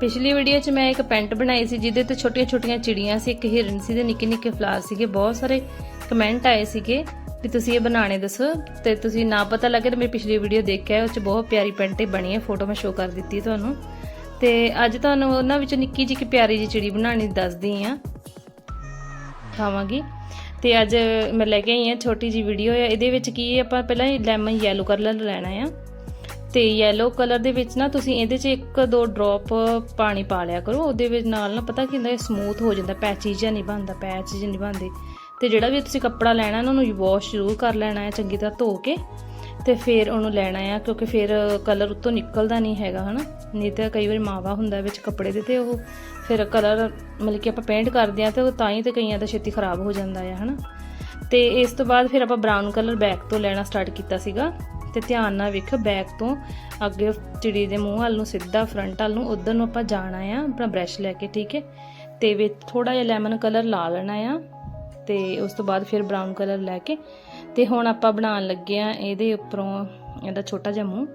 ਪਿਛਲੀ ਵੀਡੀਓ 'ਚ ਮੈਂ ਇੱਕ ਪੈਂਟ ਬਣਾਈ ਸੀ, ਜਿਹਦੇ ਤੇ ਛੋਟੀਆਂ-ਛੋਟੀਆਂ ਚਿੜੀਆਂ ਸੀ, ਇੱਕ ਹਿਰਨ ਸੀ ਤੇ ਨਿੱਕੇ-ਨਿੱਕੇ ਫਲਾਰ ਸੀਗੇ, ਬਹੁਤ ਸਾਰੇ ਕਮੈਂਟ ਆਏ ਸੀਗੇ ਵੀ ਤੁਸੀਂ ਇਹ ਬਣਾਣੇ ਦੱਸੋ ਤੇ ਤੁਸੀਂ ਨਾ ਪਤਾ ਲੱਗੇ ਤਾਂ ਮੇਰੀ ਪਿਛਲੀ ਵੀਡੀਓ ਦੇਖਿਆ, ਉਹ 'ਚ ਬਹੁਤ ਪਿਆਰੀ ਪੈਂਟ ਹੀ ਬਣੀ ਹੈ ਫੋਟੋ ਮੈਂ ਸ਼ੋਅ ਕਰ ਦਿੱਤੀ ਤੁਹਾਨੂੰ। ਤੇ ਅੱਜ ਤੁਹਾਨੂੰ ਉਹਨਾਂ ਵਿੱਚ ਨਿੱਕੀ ਜਿਹੀ ਇੱਕ ਪਿਆਰੀ ਜਿਹੀ ਚਿੜੀ ਬਣਾਉਣੀ ਦੱਸਦੀ ਆ। ਖਾਵਾਂਗੀ ਤੇ ਅੱਜ ਮੈਂ ਲੈ ਕੇ ਆਈ ਹਾਂ ਛੋਟੀ ਜੀ ਵੀਡੀਓ ਆ, ਇਹਦੇ ਵਿੱਚ ਕੀ ਆਪਾਂ ਪਹਿਲਾਂ ਲੈਮਨ ਯੈਲੋ ਕਲਰ ਲੈਣਾ ਆ। ਤੇ ਯੈਲੋ ਕਲਰ ਦੇ ਵਿੱਚ ਨਾ ਤੁਸੀਂ ਇਹਦੇ 'ਚ ਇੱਕ ਦੋ ਡ੍ਰੌਪ ਪਾਣੀ ਪਾ ਲਿਆ ਕਰੋ। ਉਹਦੇ ਵਿੱਚ ਨਾਲ ਨਾ ਪਤਾ ਕੀ ਹੁੰਦਾ, ਇਹ ਸਮੂਥ ਹੋ ਜਾਂਦਾ ਪੈਚੀ ਜਿਹਾ ਨਹੀਂ ਬਣਦਾ ਪੈਚ ਜਿਹਾ ਨਹੀਂ ਬਣਦੇ। ਤੇ ਜਿਹੜਾ ਵੀ ਤੁਸੀਂ ਕੱਪੜਾ ਲੈਣਾ ਨਾ, ਉਹਨੂੰ ਵਾਸ਼ ਜ਼ਰੂਰ ਕਰ ਲੈਣਾ ਹੈ, ਚੰਗੀ ਤਰ੍ਹਾਂ ਧੋ ਕੇ। ਤੇ ਫਿਰ ਉਹਨੂੰ ਲੈਣਾ ਆ ਕਿਉਂਕਿ ਫਿਰ ਕਲਰ ਉੱਤੋਂ ਨਿਕਲਦਾ ਨਹੀਂ ਹੈਗਾ, ਹਨਾ? ਨਹੀਂ ਤਾਂ ਕਈ ਵਾਰੀ ਮਾਵਾ ਹੁੰਦਾ ਵਿੱਚ ਕੱਪੜੇ ਦੇ ਤੇ ਉਹ ਫਿਰ ਕਲਰ ਮਤਲਬ ਕਿ ਆਪਾਂ ਪੇਂਟ ਕਰਦੇ ਆ ਤੇ ਉਹ ਤਾਂ ਹੀ ਤੇ ਕਈਆਂ ਦਾ ਛੇਤੀ ਖਰਾਬ ਹੋ ਜਾਂਦਾ ਆ, ਹਨਾ? ਤੇ ਇਸ ਤੋਂ ਬਾਅਦ ਫਿਰ ਆਪਾਂ ਬਰਾਊਨ ਕਲਰ ਬੈਕ ਤੋਂ ਲੈਣਾ ਸਟਾਰਟ ਕੀਤਾ ਸੀਗਾ। ਤੇ ਧਿਆਨ ਨਾਲ ਵੇਖ ਬੈਕ ਤੋਂ ਅੱਗੇ ਚਿੜੀ ਦੇ ਮੂੰਹ ਵੱਲ ਨੂੰ ਸਿੱਧਾ ਫਰੰਟ ਵੱਲ ਨੂੰ, ਉਧਰ ਨੂੰ ਆਪਾਂ ਜਾਣਾ ਆ, ਆਪਣਾ ਬ੍ਰਸ਼ ਲੈ ਕੇ, ਠੀਕ ਹੈ? ਤੇ ਵਿੱਚ ਥੋੜਾ ਜਿਹਾ ਲੈਮਨ ਕਲਰ ਲਾ ਲੈਣਾ ਆ, ਤੇ ਉਸ ਤੋਂ ਬਾਅਦ ਫਿਰ ਬਰਾਊਨ ਕਲਰ ਲੈ ਕੇ, ਤੇ ਹੁਣ ਆਪਾਂ ਬਣਾਉਣ ਲੱਗੇ ਆ ਇਹਦੇ ਉੱਪਰੋਂ ਇਹਦਾ ਛੋਟਾ ਜਿਹਾ ਮੂੰਹ,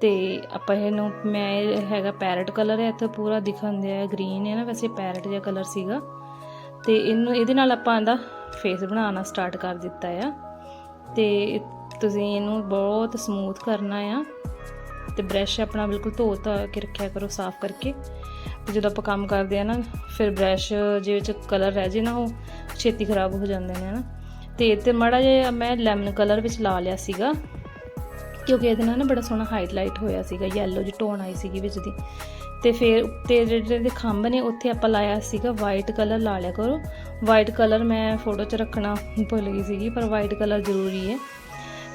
ਤੇ ਆਪਾਂ ਇਹਨੂੰ, ਮੈਂ ਇਹ ਹੈਗਾ ਪੈਰਟ ਕਲਰ ਹੈ ਇੱਥੇ ਪੂਰਾ ਦਿਖਣ ਦਿਆ ਗ੍ਰੀਨ ਹੈ ਨਾ, ਵੈਸੇ ਪੈਰਟ ਜਿਹਾ ਕਲਰ ਸੀਗਾ। ਤੇ ਇਹਨੂੰ, ਇਹਦੇ ਨਾਲ ਆਪਾਂ ਇਹਦਾ ਫੇਸ ਬਣਾਉਣਾ ਸਟਾਰਟ ਕਰ ਦਿੱਤਾ ਆ। ਤੇ ਤੁਸੀਂ ਇਹਨੂੰ ਬਹੁਤ ਸਮੂਥ ਕਰਨਾ ਆ ਤੇ ਬ੍ਰਸ਼ ਆਪਣਾ ਬਿਲਕੁਲ ਧੋ ਧਾ ਕੇ ਰੱਖਿਆ ਕਰੋ ਸਾਫ਼ ਕਰਕੇ। ਤੇ ਜਦੋਂ ਆਪਾਂ ਕੰਮ ਕਰਦੇ ਆ ਨਾ, ਫਿਰ ਬ੍ਰਸ਼ ਜੇ ਵਿੱਚ ਕਲਰ ਰਹਿ ਜੇ ਨਾ ਉਹ, ਛੇਤੀ ਖਰਾਬ ਹੋ ਜਾਂਦੇ ਨੇ ਨਾ ਤੇ ਇਹ ਤੇ ਮਾੜਾ ਜਿਹਾ ਮੈਂ ਲੈਮਨ ਕਲਰ ਵਿੱਚ ਲਾ ਲਿਆ ਸੀਗਾ, ਕਿਉਂਕਿ ਇਹਦੇ ਨਾਲ ਨਾ ਬੜਾ ਸੋਹਣਾ ਹਾਈਲਾਈਟ ਹੋਇਆ ਸੀਗਾ ਯੈਲੋ ਜਿਹੀ ਟੋਨ ਆਈ ਸੀਗੀ ਵਿੱਚ ਦੀ। ਤੇ ਫਿਰ ਉੱਤੇ ਜਿਹੜੇ ਦੇ ਖੰਭ ਨੇ, ਉੱਥੇ ਆਪਾਂ ਲਾਇਆ ਸੀਗਾ ਵਾਈਟ ਕਲਰ ਲਾ ਲਿਆ ਕਰੋ। ਵਾਈਟ ਕਲਰ ਮੈਂ ਫੋਟੋ 'ਚ ਰੱਖਣਾ ਭੁੱਲ ਗਈ ਸੀਗੀ, ਪਰ ਵਾਈਟ ਕਲਰ ਜ਼ਰੂਰੀ ਹੈ।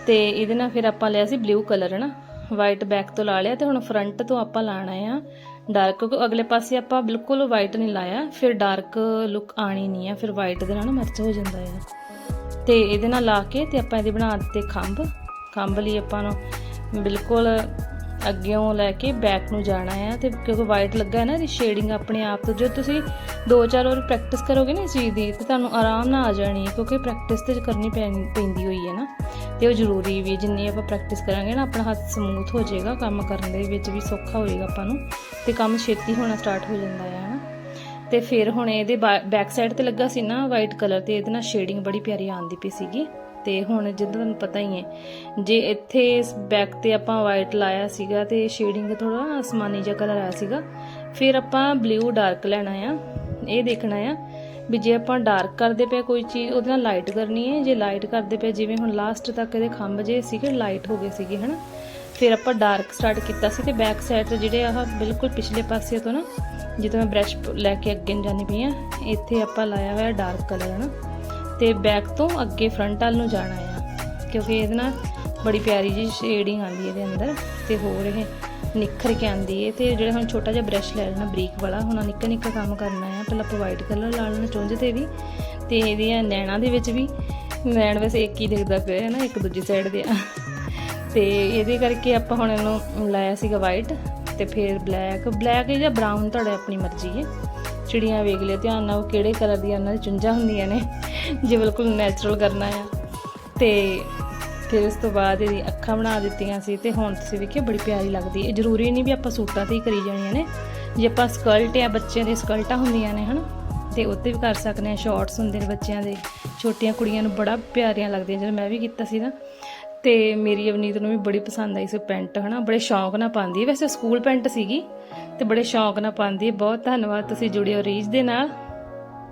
ਤੇ ਇਹਦੇ ਨਾਲ ਫਿਰ ਆਪਾਂ ਲਿਆ ਸੀ ਬਲੂ ਕਲਰ ਨਾ ਵਾਈਟ ਬੈਕ ਤੋਂ ਲਾ ਲਿਆ ਤੇ ਹੁਣ ਫਰੰਟ ਤੋਂ ਆਪਾਂ ਲਾਣਾ ਆ। ਡਾਰਕ ਕਿਉਂਕਿ ਅਗਲੇ ਪਾਸੇ ਆਪਾਂ ਬਿਲਕੁਲ ਵਾਈਟ ਨਹੀਂ ਲਾਇਆ, ਫਿਰ ਡਾਰਕ ਲੁੱਕ ਆਣੀ ਨਹੀਂ ਆ, ਫਿਰ ਵਾਈਟ ਦੇ ਨਾਲ ਨਾ ਹੋ ਜਾਂਦਾ ਆ। ਤੇ ਇਹਦੇ ਨਾਲ ਲਾ ਕੇ ਤੇ ਆਪਾਂ ਇਹਦੇ ਬਣਾ ਦਿੱਤੇ ਖੰਭ। ਖੰਭ ਲਈ ਆਪਾਂ ਨੂੰ ਬਿਲਕੁਲ ਅੱਗੇੋਂ ਲੈ ਕੇ ਬੈਕ ਨੂੰ ਜਾਣਾ ਆ ਤੇ ਕਿਉਂਕਿ ਵਾਈਟ ਲੱਗਾ ਹੈ ਨਾ, ਇਹਦੀ ਸ਼ੇਡਿੰਗ ਆਪਣੇ ਆਪ ਤੋਂ। ਜੇ ਤੁਸੀਂ ਦੋ ਚਾਰ ਵਾਰ ਪ੍ਰੈਕਟਿਸ ਕਰੋਗੇ ਨਾ ਇਸ ਚੀਜ਼ ਦੀ, ਤੇ ਤੁਹਾਨੂੰ ਆਰਾਮ ਨਾਲ ਆ ਜਾਣੀ ਹੈ ਕਿਉਂਕਿ ਪ੍ਰੈਕਟਿਸ ਤੇ ਕਰਨੀ ਪੈਂ- ਪੈਂਦੀ ਹੋਈ ਹੈ ਨਾ। ਤੇ ਉਹ ਜ਼ਰੂਰੀ ਵੀ ਜਿੰਨੀ ਆਪਾਂ ਪ੍ਰੈਕਟਿਸ ਕਰਾਂਗੇ ਨਾ, ਆਪਣਾ ਹੱਥ ਸਮੂਥ ਹੋ ਜਾਏਗਾ, ਕੰਮ ਕਰਨ ਦੇ ਵਿੱਚ ਵੀ ਸੌਖਾ ਹੋਏਗਾ ਆਪਾਂ ਨੂੰ ਤੇ ਕੰਮ ਛੇਤੀ ਹੋਣਾ ਸਟਾਰਟ ਹੋ ਜਾਂਦਾ ਹੈ ਹਨਾ। ਤੇ ਫਿਰ ਹੁਣ ਇਹਦੇ ਬੈਕ ਸਾਈਡ ਤੇ ਲੱਗਾ ਸੀ ਨਾ ਵਾਈਟ ਕਲਰ ਤੇ, ਇਹਦੇ ਨਾਲ ਸ਼ੇਡਿੰਗ ਬੜੀ ਪਿਆਰੀ ਆਉਂਦੀ ਪਈ ਸੀਗੀ। ਤੇ ਹੁਣ ਜਿੱਦਾਂ ਤੁਹਾਨੂੰ ਪਤਾ ਹੀ ਹੈ, ਜੇ ਇੱਥੇ ਇਸ ਬੈਕ ਤੇ ਆਪਾਂ ਵਾਈਟ ਲਾਇਆ ਸੀਗਾ ਤੇ ਸ਼ੇਡਿੰਗ ਥੋੜਾ ਅਸਮਾਨੀ ਜਿਹਾ ਕਲਰ ਆਇਆ ਸੀਗਾ, ਫਿਰ ਆਪਾਂ ਬਲੂ ਡਾਰਕ ਲੈਣਾ ਆ, ਇਹ ਦੇਖਣਾ ਆ। ਵੀ ਜੇ ਆਪਾਂ ਡਾਰਕ ਕਰਦੇ ਪਏ ਕੋਈ ਚੀਜ਼, ਉਹਦੇ ਨਾਲ ਲਾਈਟ ਕਰਨੀ ਹੈ। ਜੇ ਲਾਈਟ ਕਰਦੇ ਪਏ, ਜਿਵੇਂ ਹੁਣ ਲਾਸਟ ਤੱਕ ਇਹਦੇ ਖੰਭ ਜੇ ਸੀਗੇ ਲਾਈਟ ਹੋ ਗਏ ਸੀਗੇ, ਹਨਾ? ਫਿਰ ਆਪਾਂ ਡਾਰਕ ਸਟਾਰਟ ਕੀਤਾ ਸੀ ਤੇ ਬੈਕ ਸਾਈਡ ਤੇ ਜਿਹੜੇ ਆਹ ਬਿਲਕੁਲ ਪਿਛਲੇ ਪਾਸੇ ਤੋਂ ਨਾ, ਜਦੋਂ ਮੈਂ ਬ੍ਰਸ਼ ਲੈ ਕੇ ਅੱਗੇ ਨੂੰ ਜਾਂਦੀ ਪਈ ਆ ਇੱਥੇ ਆਪਾਂ ਲਾਇਆ ਹੋਇਆ ਡਾਰਕ ਕਲਰ ਹਨਾ? ਤੇ ਬੈਕ ਤੋਂ ਅੱਗੇ ਫਰੰਟ ਵੱਲ ਨੂੰ ਜਾਣਾ ਆ, ਕਿਉਂਕਿ ਇਹਦੇ ਨਾਲ ਬੜੀ ਪਿਆਰੀ ਜੀ ਸ਼ੇਡਿੰਗ ਆਉਂਦੀ ਹੈ ਇਹਦੇ ਅੰਦਰ, ਤੇ ਹੋਰ ਇਹ ਨਿਖਰ ਕੇ ਆਉਂਦੀ ਹੈ ਤੇ ਜਿਹੜਾ ਹੁਣ ਛੋਟਾ ਜਿਹਾ ਬ੍ਰਸ਼ ਲੈ ਲੈਣਾ, ਬਰੀਕ ਵਾਲਾ, ਹੁਣ ਨਿੱਕਾ ਨਿੱਕਾ ਕੰਮ ਕਰਨਾ ਆ। ਪਹਿਲਾਂ ਆਪਾਂ ਵਾਈਟ ਕਲਰ ਲਾ ਲੈਣਾ ਚੁੰਝ ਤੇ ਵੀ ਤੇ ਇਹਦੀਆਂ ਨੈਣਾਂ ਦੇ ਵਿੱਚ ਵੀ। ਨੈਣ ਵੈਸੇ ਇੱਕ ਹੀ ਦਿਖਦਾ ਪਿਆ ਹੈ ਨਾ, ਇੱਕ ਦੂਜੀ ਸਾਈਡ ਦੇ ਆ। ਤੇ ਇਹਦੇ ਕਰਕੇ ਆਪਾਂ ਹੁਣ ਇਹਨੂੰ ਲਾਇਆ ਸੀਗਾ ਵਾਈਟ ਤੇ ਫਿਰ ਬਲੈਕ ਬਲੈਕ ਜਾਂ ਬਰਾਊਨ ਤੁਹਾਡੇ ਆਪਣੀ ਮਰਜ਼ੀ ਹੈ ਚਿੜੀਆਂ ਵੇਖ ਲਿਓ, ਧਿਆਨ ਨਾਲ ਉਹ ਕਿਹੜੇ ਕਲਰ ਦੀਆਂ ਉਹਨਾਂ ਦੀ ਚੁੰਝਾਂ ਹੁੰਦੀਆਂ ਨੇ। ਜੇ ਬਿਲਕੁਲ ਨੈਚੁਰਲ ਕਰਨਾ ਆ। ਤੇ ਫਿਰ ਉਸ ਤੋਂ ਬਾਅਦ ਇਹਦੀ ਅੱਖਾਂ ਬਣਾ ਦਿੱਤੀਆਂ ਸੀ ਤੇ ਹੁਣ ਤੁਸੀਂ ਵੇਖਿਓ ਬੜੀ ਪਿਆਰੀ ਲੱਗਦੀ ਹੈ। ਜ਼ਰੂਰੀ ਨਹੀਂ ਵੀ ਆਪਾਂ ਸੂਟਾਂ ਤੇ ਹੀ ਕਰੀ ਜਾਣੀਆਂ ਨੇ। ਜੇ ਆਪਾਂ ਸਕਲਟ ਆ ਬੱਚਿਆਂ ਦੀ ਸਕਲਟਾਂ ਹੁੰਦੀਆਂ ਨੇ, ਹਨਾ, ਤੇ ਉੱਤੇ ਵੀ ਕਰ ਸਕਦੇ ਆ ਸ਼ਾਰਟਸ ਹੁੰਦੇ ਨੇ ਬੱਚਿਆਂ ਦੇ। ਛੋਟੀਆਂ ਕੁੜੀਆਂ ਨੂੰ ਬੜਾ ਪਿਆਰੀਆਂ ਲੱਗਦੀਆਂ ਜਦੋਂ ਮੈਂ ਵੀ ਕੀਤਾ ਸੀ ਨਾ, ਤੇ ਮੇਰੀ ਅਵਨੀਤ ਨੂੰ ਵੀ ਬੜੀ ਪਸੰਦ ਆਈ ਸੀ ਪੈਂਟ, ਹਨਾ। ਬੜੇ ਸ਼ੌਂਕ ਨਾਲ ਪਾਉਂਦੀ ਹੈ। ਵੈਸੇ ਸਕੂਲ ਪੈਂਟ ਸੀਗੀ ਤੇ ਬੜੇ ਸ਼ੌਂਕ ਨਾਲ ਪਾਉਂਦੀ ਹੈ। ਬਹੁਤ ਧੰਨਵਾਦ ਤੁਸੀਂ ਜੁੜਿਓ ਰੀਜ ਦੇ ਨਾਲ।